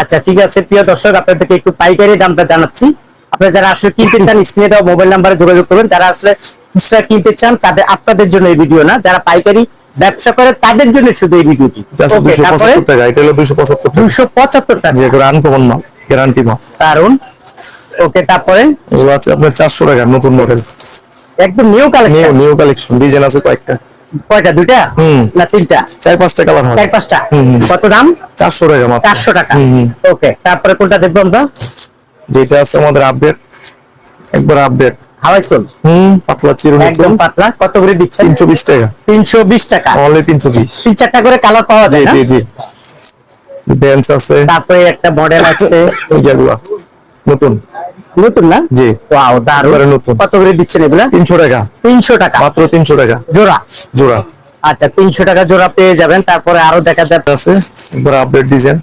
আচ্ছা ঠিক আছে প্রিয় দর্শক আপনাদেরকে একটু পাইকারি দামটা জানাচ্ছি। আপনারা যারা আসলে কিনতে চান স্ক্রিনে দেওয়া মোবাইল নাম্বারে যোগাযোগ করবেন। যারা আসলে খুচরা কিনতে চান তাদের আপনাদের জন্য এই ভিডিও না। যারা পাইকারি ব্যবসা করে তাদের জন্য শুধু এই ভিডিওটি দুশো পঁচাত্তর টাকা। আনকমন মাল গ্যারান্টি মাল। কারণ ওকে তারপরে? আপনার চারশো টাকা নতুন মডেল একদম new new collection new collection design আছে কয়েকটা। কয়টা? দুইটা? হুম। না তিনটা? চার পাঁচটা কালার চার পাঁচটা। কত দাম? চারশো টাকা মাত্র। চারশো টাকা। ওকে তারপরে কোনটা দেখব আমরা? যেটা আছে আমাদের আপডেট একবার আপডেট হাওয়াই সোল হুম পাতলা চিরুনি একদম পাতলা। কত করে দিচ্ছেন? তিনশো বিশ টাকা। তিনশো বিশ টাকা। অনলি তিনশো বিশ। তিন চারটা করে কালার পাওয়া যায় না? জি জি। বেঞ্চ আছে। তারপরে একটা মডেল আছে। এই যেগুলো নতুন। নতুন না? জি। ওয়াও দারুণ। নতুন। কত করে দিচ্ছেন এগুলা? তিনশো টাকা। তিনশো টাকা। মাত্র তিনশো টাকা। জোড়া? জোড়া। আচ্ছা তিনশো টাকা জোড়া পেয়ে যাবেন। তারপরে আরও দেখা যাবে। আছে একবার আপডেট ডিজাইন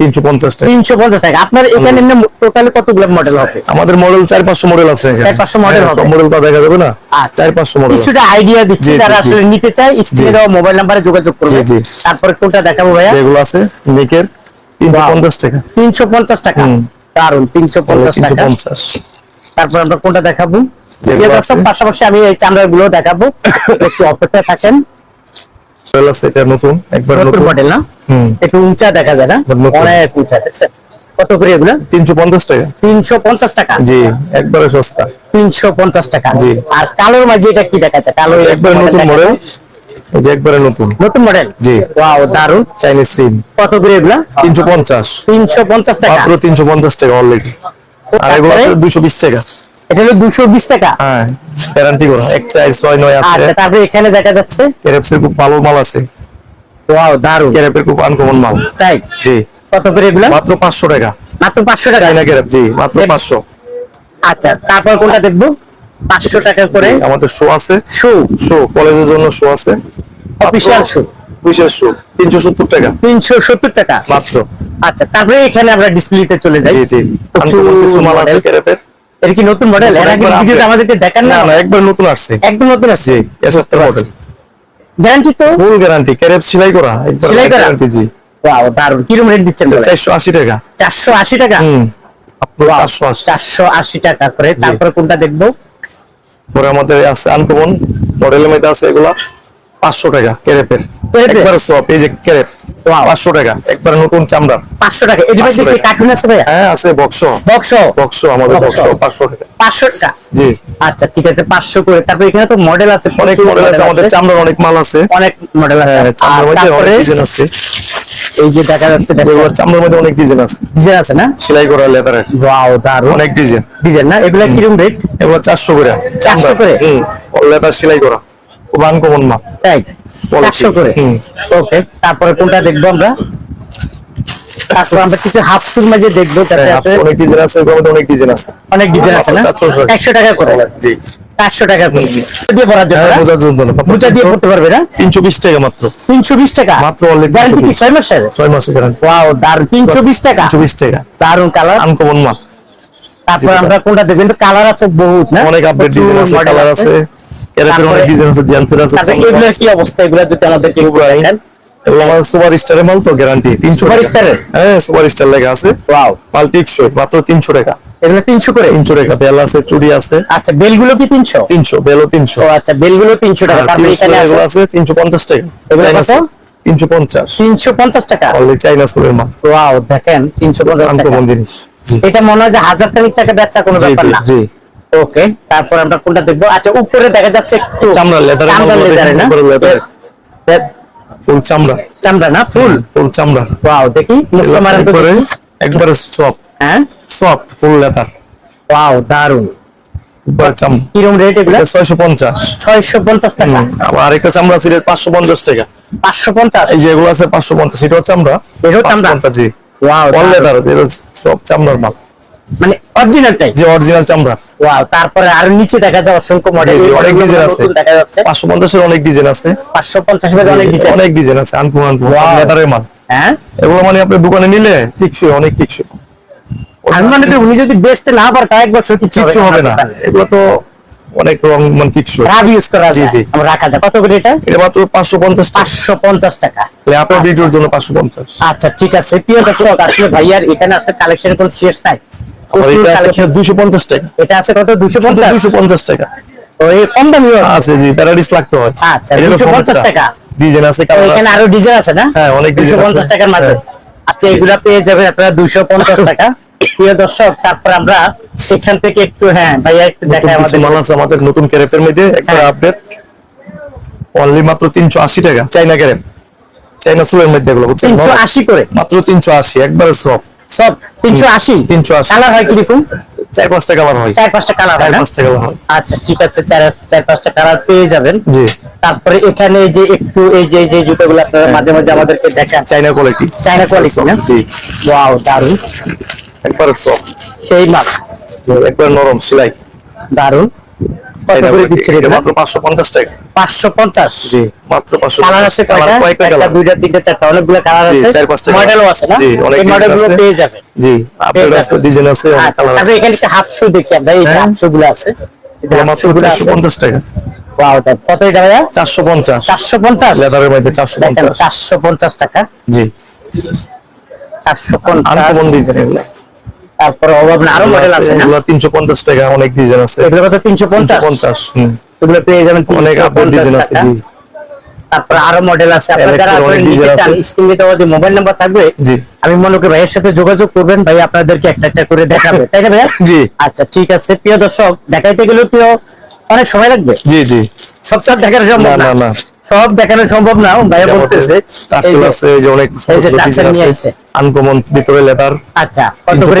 তিনশো পঞ্চাশ টাকা। তিনশো পঞ্চাশ টাকা। আপনার এখানে টোটালি কতগুলো মডেল হবে? আমাদের মডেল চার পাঁচশো মডেল আছে এখানে। চার পাঁচশো model হ্যাঁ, সব মডেল তো দেখা যাবে না? আচ্ছা। চার পাঁচশো মডেল কিছুটা আইডিয়া দিচ্ছি যারা আসলে নিতে চায় স্ক্রিনে দেওয়া মোবাইল নাম্বারে যোগাযোগ করবে। তারপরে কোনটা দেখাবো ভাইয়া? যেগুলো আছে নিকের তিনশো পঞ্চাশ টাকা। তিনশো পঞ্চাশ টাকা। হুম। দারুণ তিনশো পঞ্চাশ টাকা। তারপর আমরা কোনটা দেখাবো। পাশাপাশি আমি এই চামড়ারগুলো দেখাবো। একটু অপেক্ষা থাকেন। এটা নতুন একবার নতুন নতুন। মডেল না? একটু উঁচা দেখা যায় না? অনেক উঁচা দেখছেন? কত করে এগুলো? তিনশো পঞ্চাশ টাকা। তিনশো পঞ্চাশ টাকা? জি একবারে সস্তা। তিনশো পঞ্চাশ টাকা। জি। আর কালোর মাঝে এটা কি দেখা যাচ্ছে কালো একবারে নতুন মডেল এই যে একবারে নতুন। নতুন মডেল জি। ওয়াও দারুণ চাইনিজ সিম কত করে এগুলা? তিনশো পঞ্চাশ। তিনশো পঞ্চাশ টাকা। মাত্র টাকা অলরেডি আর এগুলো আছে দুশো বিশ টাকা। এটা হলো টাকা? হ্যাঁ গ্যারান্টি করা। এক চাই ছয় নয় আছে। আচ্ছা তারপরে এখানে দেখা যাচ্ছে? কেরেপসের খুব ভালো মাল আছে। ওয়াও দারুণ খুব আনকমন মাল। তাই? জি। কত করে এগুলা? মাত্র পাঁচশো টাকা। মাত্র পাঁচশো টাকা? চাইনা কেরেপ জি মাত্র পাঁচশো। আচ্ছা তারপর কোনটা দেখব? পাঁচশো টাকা করে। আমাদের শো আছে। শো শো কলেজের জন্য শো আছে। অফিসিয়াল শু বিশেষ শো তিনশো সত্তর টাকা। তিনশো সত্তর টাকা? মাত্র। আচ্ছা তারপরে এখানে আমরা ডিসপ্লেতে চলে যাই। জি জি। কিছু মাল আছে model। কেরেপের কি নতুন মডেল এর আগে ভিডিওতে আমাদেরকে দেখান না? একবার নতুন আসছে। একদম নতুন জি মডেল গ্যারান্টি তো? ফুল গ্যারান্টি কেরেপ সেলাই করা। একবার সেলাই করা? জি। ওয়াও দারুণ কীরকম রেট দিচ্ছেন চারশো আশি টাকা। চারশো আশি টাকা? হুম। চারশো আশি। টাকা করে। তারপরে কোনটা দেখব? পরে আমাদের আছে আনকমন। মডেলের মধ্যে আছে এগুলা। পাঁচশো টাকা কেরেপের কেরেপের? একবার সব এই যে কেরেপ পাঁচশো টাকা একবার নতুন চামড়ার পাঁচশো টাকা। এটি 500 মধ্যে কি টাকা। কার্টুন আছে হ্যাঁ বক্স বক্স বক্স আমাদের বক্স পাঁচশো টাকা। পাঁচশো টাকা? জি। আচ্ছা ঠিক আছে পাঁচশো করে। তারপর এখানে তো মডেল আছে অনেক মডেল আছে আমাদের চামড়ার অনেক মাল আছে। অনেক মডেল আছে। হ্যাঁ চামড়ার মধ্যে অনেক ডিজাইন আছে। এই যে দেখা যাচ্ছে চামড়ার মধ্যে অনেক ডিজাইন আছে। ডিজাইন আছে না? সেলাই করা লেদারের ওয়াও অনেক ডিজাইন ডিজাইন না? এগুলা কীরকম রেট এগুলো চারশো করে 400 করে? লেদার সেলাই করা। আনকমন মাল তাই। চারশো করে। ওকে তারপরে কোনটা দেখব আমরা? তারপর আমরা কিছু হাফ সুর মাঝে দেখব তাতে হ্যাঁ, আছে অনেক ডিজাইন আছে অনেক ডিজাইন আছে। অনেক ডিজাইন আছে না? 400 টাকা। করে। জি। চারশো টাকা করে। দিয়ে পড়ার জন্য হ্যাঁ বোঝার জন্য না। দিয়ে পড়তে পারবে না? তিনশো বিশ টাকা মাত্র। তিনশো বিশ টাকা? মাত্র only গ্যারান্টি কি ছয় মাসের? ছয় মাসে গ্যারান্টি ওয়াও দারুণ তিনশো বিশ টাকা? তিনশো বিশ টাকা। দারুণ কালার আনকমন মাল তারপর আমরা কোনটা দেখবেন কালার আছে বহুত না? অনেক আপডেট ডিজাইন আছে কালার আছে। এরকম অনেক ডিজাইন আছে জেন্টসের আছে? তারপরে এগুলোর কি অবস্থা? এগুলো যদি আমাদেরকে একটু দেখেন এগুলো আমাদের সুপার স্টারের মাল তো গ্যারান্টি তিনশো Super টাকা হ্যাঁ সুপার স্টার লেখা আছে। ওয়াও মাল টিকশো মাত্র তিনশো টাকা। এগুলো তিনশো করে? তিনশো টাকা। বেল আছে চুড়ি আছে। আচ্ছা বেলগুলো কি বেলও ও আচ্ছা বেলগুলো টাকা। তারপরে এখানে আছে? এগুলো আছে টাকা। এগুলো পঞ্চাশ। তিনশো পঞ্চাশ টাকা? অনলি চাইনা সুরের মাল। ওয়াও দেখেন তিনশো পঞ্চাশ টাকা। জিনিস। এটা মনে হয় যে হাজার টাকা বেচা কোনো ব্যাপার না। জি। ওকে তারপর আমরা কোনটা দেখব? আচ্ছা উপরে দেখা যাচ্ছে একটু চামড়া এর চামড়া লেদারে না। ফুল চামড়া। চামড়া না? ফুল? ফুল চামড়া। ওয়াও দেখি। মুসলমান মারান তো একবারে সফট হ্যাঁ? সফট ফুল লেদার ওয়াও দারুণ একবারে চামড়া কিরম রেট এগুলো? ছয়শো পঞ্চাশ। ছয়শো পঞ্চাশ টাকা। আবার আরেকটা চামড়া পাঁচশো পঞ্চাশ টাকা। পাঁচশো পঞ্চাশ? এই যে এগুলো আছে পাঁচশো পঞ্চাশ এটাও চামড়া? এটাও চামড়া? 550 জি। ওয়াও অল লেদার যেটা সব চামড়ার মাল। মানে অরিজিনালটাই যে অরিজিনাল চামড়া। ওয়াও তারপরে আর নিচে দেখা যায় অসংখ্য মডেল অনেক ডিজাইন আছে। দেখা যাচ্ছে। পাঁচশো পঞ্চাশের অনেক ডিজাইন আছে। পাঁচশো পঞ্চাশ অনেক ডিজাইন অনেক ডিজাইন আছে লেদারের মাল। হ্যাঁ? এগুলো মানে আপনি দোকানে নিলে টিকসই অনেক টিকসই। আর মানে উনি যদি বেচতে না পারে তার এক বছর কিছু হবে না। এগুলো তো অনেক রং মানে টিকসই। রাব ইউজ করা জি, জি। আমরা রাখা যায়। কত করে এটা? এটা মাত্র পাঁচশো পঞ্চাশ টাকা। পাঁচশো পঞ্চাস টাকা। আপনার ভিডিওর জন্য পাঁচশো পঞ্চাশ। আচ্ছা ঠিক আছে। প্রিয় দর্শক আসলে ভাইয়ার এখানে আসলে কালেকশন কোন শেষ নাই। দুশো পঞ্চাশ টাকা। এটা আছে কত? দুশো পঞ্চাশ? দুশো পঞ্চাশ টাকা। তো কম আছে? আছে জি প্যারাডিস লাগতে হয়। আচ্ছা, 250 টাকা। ডিজাইন আছে এখানে আরও ডিজাইন আছে না? হ্যাঁ, অনেক দুশো পঞ্চাশ টাকার মাঝে। হ্যাঁ। আচ্ছা এগুলা পেয়ে যাবেন আপনারা দুশো পঞ্চাশ টাকা। প্রিয় দর্শক তারপর আমরা সেখান থেকে একটু হ্যাঁ ভাইয়া একটু নতুন আমাদের। মাল আছে আমাদের নতুন ক্যারেপের মধ্যে। একটা হ্যাঁ। আপডেট অনলি মাত্র তিনশো আশি টাকা। চাইনা ক্যারেপ। চাইনা চুলের মধ্যে এগুলো তিনশো আশি করে। মাত্র তিনশো আশি একবারে সব সব তিনশো আশি 380 কালার হয় কীরকম চার পাঁচটা কালার হয়। চার পাঁচটা কালার চার হয় পাঁচটা কালার হয়। আচ্ছা ঠিক আছে চার চার পাঁচটা কালার পেয়ে যাবেন। জি। তারপরে এখানে যে একটু এই যে যে জুতোগুলো আপনারা মাঝে মাঝে আমাদেরকে দেখান। চাইনা কোয়ালিটি চাইনা কোয়ালিটি না? জি। ওয়াও দারুণ একবারে সব সেই মাল একবার নরম সেলাই। দারুণ মাত্র পাঁচশো পঞ্চাশ টাকা। পাঁচশো পঞ্চাশ? জি মাত্র পাঁচশো কালার আছে কয়টা? একটা দুইটা তিনটা চারটা। অনেকগুলো কালার আছে। চার পাঁচটা। মডেলও আছে না? জি, অনেক মডেলগুলো পেয়ে যাবেন জি আপনার কাছে ডিজাইন আছে অনেক আচ্ছা কালার আচ্ছা, আছে। এখানে একটা হাফ শু দেখি আমরা এই হ্যাঁ। হাফ শু গুলো আছে এটা মাত্র shoe গুলো চারশো আছে। পঞ্চাশ টাকা। Wow, তা কত এটা ভাইয়া? চারশো পঞ্চাশ। চারশো পঞ্চাশ? লেদারের মধ্যে চারশো দেখেন পঞ্চাশ চারশো পঞ্চাশ টাকা। জি। চারশো আনকমন পঞ্চাশ ডিজাইন এগুলো। তারপরে অভাব না আরও মডেল আছে এগুলো তিনশো পঞ্চাশ টাকা অনেক ডিজাইন আছে। এগুলো কত তিনশো পঞ্চাশ? পঞ্চাশ হুম। এগুলো পেয়ে যাবেন অনেক 350 আপডেট ডিজাইন আছে তারপরে আরও মডেল আছে। আপনারা যারা নিতে চান। স্ক্রিনে দেওয়া যে মোবাইল নাম্বার থাকবে জি। আমি মনে করি ভাইয়ের সাথে যোগাযোগ করবেন ভাই আপনাদেরকে একটা একটা করে দেখাবে। তাই না ভাইয়া? জি। আচ্ছা ঠিক আছে। প্রিয় দর্শক দেখাইতে গেলেও প্রিয় অনেক সময় লাগবে। জি জি। সব সব দেখানো সম্ভব না না। সব দেখানো সম্ভব না ভাইয়া বলতেছে। আছে এই যে অনেক। আনকমন ভিতরে লেদার আচ্ছা কত করে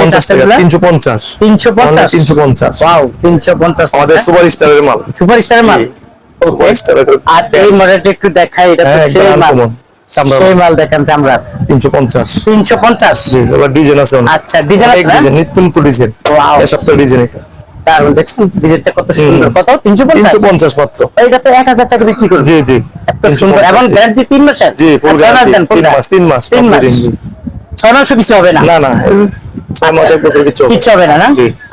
ওয়াও আমাদের সুপার স্টারের মাল? সুপার স্টার মাল। স্টারের আর এই মডেলটা একটু দেখাই এটা তো হ্যাঁ সেই মাল। সেই মাল। দেখেন চামড়া তিনশো পঞ্চাশ। তিনশো পঞ্চাশ? জি এবার ডিজাইন আছে আচ্ছা ডিজাইন আছে নিত্য নতুন ডিজাইন এই ডিজাইন এটা। দারুণ দেখছেন? ডিজাইনটা কত সুন্দর। কত? তিনশো পঞ্চাশ তিনশো পঞ্চাশ মাত্র। এটা তো এক হাজার টাকা বিক্রি করবে জি জি। এত সুন্দর। এবং গ্যারান্টি তিন মাসের। জি মাস দেন, তিন মাস তিন মাস তিন মাস। কিছু হবে না? না কিছু হবে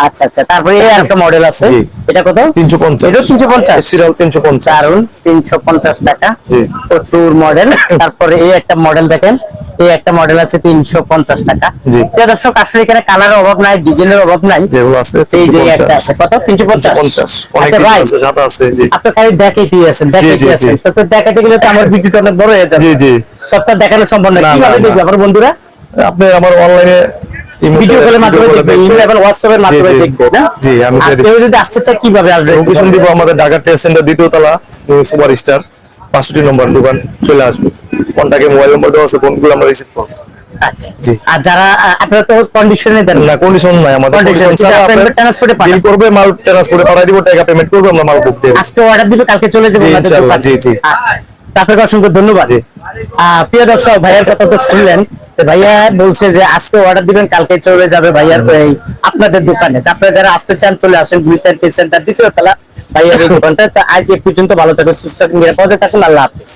আচ্ছা আচ্ছা তারপরে এই একটা মডেল আছে। এটা কত? তিনশো পঞ্চাশ। 350? সিরিয়াল তিনশো পঞ্চাশ। দারুণ টাকা। প্রচুর মডেল তারপরে এই একটা মডেল দেখেন। এই একটা মডেল আছে তিনশো পঞ্চাশ টাকা। জি। দর্শক আসলে এখানে কালারের অভাব নাই ডিজাইনের অভাব নাই। যেগুলো আছে এই যে একটা আছে কত? তিনশো পঞ্চাশ। অনেক আচ্ছা আছে সাদা আছে জি। আপনি খালি আছেন দেখাইতেই জি, আছেন। তো তো দেখাতে গেলে তো আমার ভিডিওটা অনেক বড় হয়ে যাবে। জি জি। সবটা দেখানো সম্ভব না না, কীভাবে দেখবে আমার বন্ধুরা? আপনি আমার অনলাইনে ভিডিও কলের মাধ্যমে ইমেল এবং হোয়াটসঅ্যাপের মাধ্যমে জি। না? জি, আমি আর করে দিবো। কেউ যদি আসতে চায় কীভাবে আসবে? লোকেশন দিব আমাদের ঢাকা ট্রেড সেন্টার দ্বিতীয় তলা সুপার স্টার নম্বর দোকান চলে আসবে। কন্টাক্টে মোবাইল নম্বর দেওয়া আছে ফোনগুলো আমরা রিসিভ করব। আচ্ছা। আর যারা আপনারা তো কন্ডিশনে দেন। না কন্ডিশন নাই আমাদের কন্ডিশন ছাড়া। বিল করবে মাল দিব টাকা পেমেন্ট করবে আমরা মাল বুক দেব। আজকে অর্ডার দিবে কালকে চলে যাবে। জি, জি। আচ্ছা। আপনাকে অসংখ্য ধন্যবাদ। প্রিয় দর্শক ভাইয়ার কথা তো শুনলেন। ভাইয়া বলছে যে আজকে অর্ডার দিবেন কালকে চলে যাবে ভাইয়ার ভাই আপনাদের দোকানে। তারপরে আপনারা যারা আসতে চান চলে আসেন গুলিস্তান টি সেন্টার দ্বিতীয় তলা ভাইয়ার এই দোকানটা তো আজ এ পর্যন্ত ভালো থাকুন সুস্থ থাকুন নিরাপদে থাকুন আল্লাহ হাফিজ।